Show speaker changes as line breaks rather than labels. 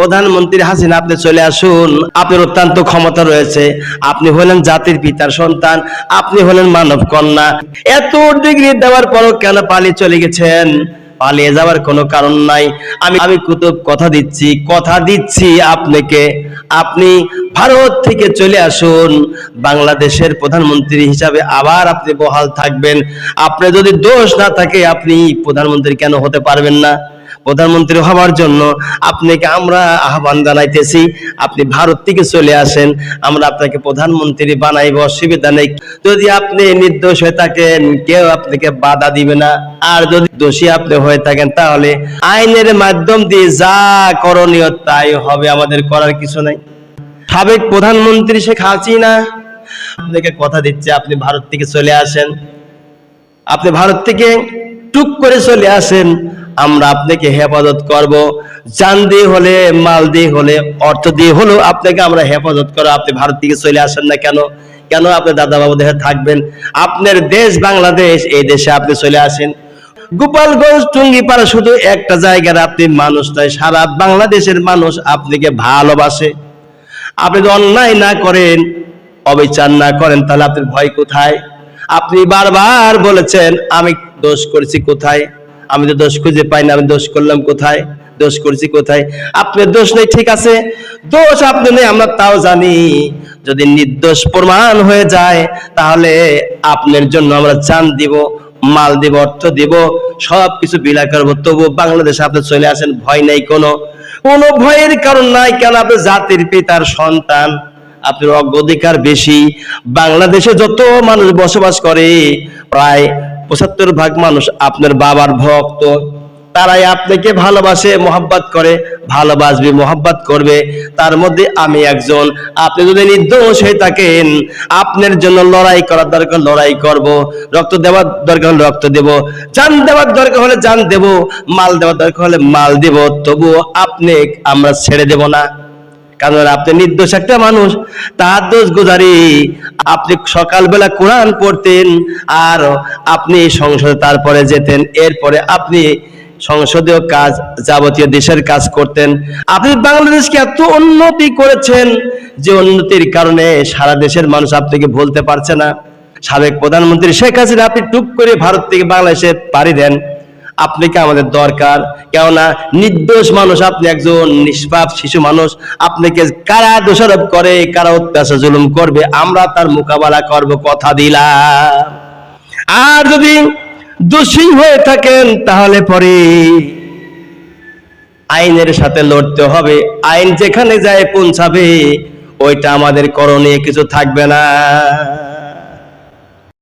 প্রধানমন্ত্রী হাসিনা, আপনি চলে আসুন। আপনার অত্যন্ত ক্ষমতা রয়েছে। আপনি হলেন জাতির পিতার সন্তান, আপনি হলেন মানব কন্যা। এত ডিগ্রি দেওয়ার পরও কেন পালিয়ে চলে গেছেন? পালিয়ে যাওয়ার কোনো কারণ নাই। আমি আমি কুতুব কথা দিচ্ছি কথা দিচ্ছি আপনাকে। আপনি ভারত থেকে চলে আসুন। বাংলাদেশের প্রধানমন্ত্রী হিসাবে আবার আপনি বহাল থাকবেন। আপনি যদি দোষ না থাকে, আপনি প্রধানমন্ত্রী কেন হতে পারবেন না? প্রধানমন্ত্রী হওয়ার জন্য আপনাকে আমরা আহ্বান জানাইতেছি। আপনি ভারত থেকে চলে আসেন, আমরা আপনাকে প্রধানমন্ত্রী বানাইব, অসুবিধা নেই। যদি আপনি নির্দোষ হয়ে থাকেন, কেউ আপনাকে বাধা দিবে না। আর যদি দোষী আপনি হয়ে থাকেন, তাহলে আইনের মাধ্যম দিয়ে যা করণীয় তাই হবে, আমাদের করার কিছু নাই। সাবেক প্রধানমন্ত্রী শেখ হাসিনা আপনাকে কথা দিচ্ছে, আপনি ভারত থেকে চলে আসেন। আপনি ভারত থেকে টুক করে চলে আসেন। আমরা আপনাকে হেফাজত করব। জান দিয়ে হলে, মাল দিয়ে হলে, অর্থ দিয়ে হলেও আপনাকে আমরা হেফাজত করো আপনি ভারত থেকে চলে আসেন না কেন? কেন আপনি দাদা বাবু দেশে থাকবেন? আপনার দেশ বাংলাদেশ, এই দেশে আপনি চলে আসেন। গোপালগঞ্জ, টুঙ্গিপাড়া শুধু একটা জায়গার আপনি মানুষ নয়, সারা বাংলাদেশের মানুষ আপনাকে ভালোবাসে। আপনি অন্যায় না করেন, অবিচার না করেন, তাহলে আপনার ভয় কোথায়? আপনি বারবার বলেছেন, আমি দোষ করেছি কোথায়? আমি তো দোষ খুঁজে পাই না, আমি দোষ করলাম কোথায়? দোষ করেছি কোথায়? আপনার দোষ নেই, ঠিক আছে। দোষ আপনি নেই, আমরা তাও জানি। যদি নির্দোষ প্রমাণ হয়ে যায়, তাহলে আপনার জন্য আমরা চান দিব, মাল দিব, অর্থ দিব সব কিছু বিলা করব। তবু বাংলাদেশে আপনি চলে আসেন, ভয় নেই কোনো। কোনো ভয়ের কারণ নাই, কেন আপনি জাতির পিতার সন্তান? আপনার অগ্রাধিকার বেশি। বাংলাদেশে যত মানুষ বসবাস করে, প্রায় পঁচাত্তর ভাগ মানুষ আপনার বাবার ভক্ত। তারাই আপনাকে ভালোবাসে, মোহাব্বত করে, ভালোবাসবে, মোহাব্বত করবে। তার মধ্যে আমি একজন। আপনি যদি নির্দোষ হয়ে থাকেন, আপনার জন্য লড়াই করার দরকার, লড়াই করব। রক্ত দেওয়ার দরকার হলে রক্ত দেব। জান দেওয়ার দরকার হলে জান দেব। মাল দেওয়ার দরকার হলে মাল দেব। তবুও আপনি আমরা ছেড়ে দেব না। কারণ আপনি নির্দোষ একটা মানুষ, তার দোষ গুজারি। আপনি সকালবেলা কোরআন পড়তেন আর আপনি সংসদে তারপরে যেতেন, এরপরে আপনি সংসদীয় কাজ, যাবতীয় দেশের কাজ করতেন। আপনি বাংলাদেশকে এত উন্নতি করেছেন যে উন্নতির কারণে সারা দেশের মানুষ আপনাকে ভুলতে পারছে না। সাবেক প্রধানমন্ত্রী শেখ হাসিনা, আপনি টুক করে ভারত থেকে বাংলাদেশে পাড়ি দেন। আপনাকে আমাদের দরকার? কেননা নির্দোষ মানুষ, আপনি একজন নিষ্পাপ শিশু মানুষ আপনাকে কারা দোষারোপ করে, কারা অত্যাচার, জুলুম করবে, আমরা তার মোকাবেলা করব, কথা দিলাম। আর যদি দোষী হয়ে থাকেন, তাহলে পরে আইনের সাথে লড়তে হবে। আইন যেখানে যায় পৌঁছাবে, ওইটা আমাদের করণীয় কিছু থাকবে না।